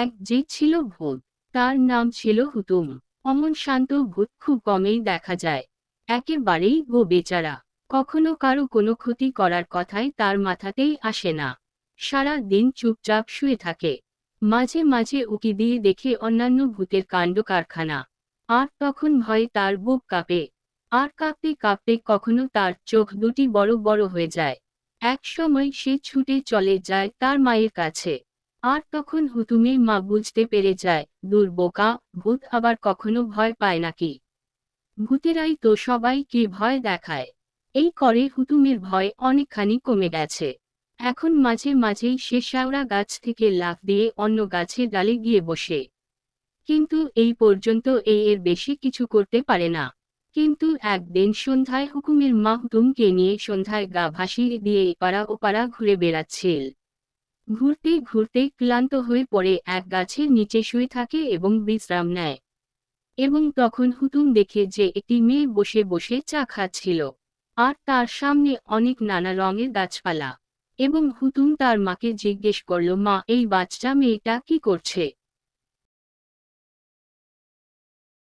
এক যে ছিল ভূত, তার নাম ছিল হুতুম। অমন শান্ত ভূত খুব কমেই দেখা যায়। একেবারেই গো বেচারা। কখনো কারও কোনো ক্ষতি করার কথাই তার মাথাতেই আসে না। সারা দিন চুপচাপ শুয়ে থাকে। মাঝে মাঝে উকি দিয়ে দেখে অন্যান্য ভূতের কাণ্ড কারখানা। আর তখন ভয়ে তার বুক কাঁপে। আর কাঁপতে কাঁপতে কখনো তার চোখ দুটি বড় বড় হয়ে যায়। এক সময় সে ছুটে চলে যায় তার মায়ের কাছে। আর তখন হুতুমের মা বুঝতে পেরে যায়, দূর বোকা, ভূত আবার কখনো ভয় পায় নাকি? ভূতেরাই তো সবাইকে ভয় দেখায়? এই করে হুতুমের ভয় অনেকখানি কমে গেছে। এখন মাঝে মাঝেই সে শ্যাওড়া গাছ থেকে লাফ দিয়ে অন্য গাছের ডালে গিয়ে বসে। কিন্তু এই পর্যন্ত এই এর বেশি কিছু করতে পারে না। কিন্তু একদিন সন্ধ্যায় হুকুমের মা হুতুমকে নিয়ে সন্ধ্যায় গা ভাসিয়ে দিয়ে এপাড়া ওপাড়া ঘুরে বেড়াচ্ছিল। ঘুরতে ঘুরতে ক্লান্ত হয়ে পড়ে, এক গাছের নিচে শুয়ে থাকে এবং বিশ্রাম নেয়। এবং তখন হুতুম দেখে যে একটি মেয়ে বসে বসে চা খাচ্ছিল। আর তার সামনে অনেক নানা রঙের গাছপালা। এবং হুতুম তার মাকে জিজ্ঞেস করল, মা, এই বাচ্চা মেয়েটা কি করছে?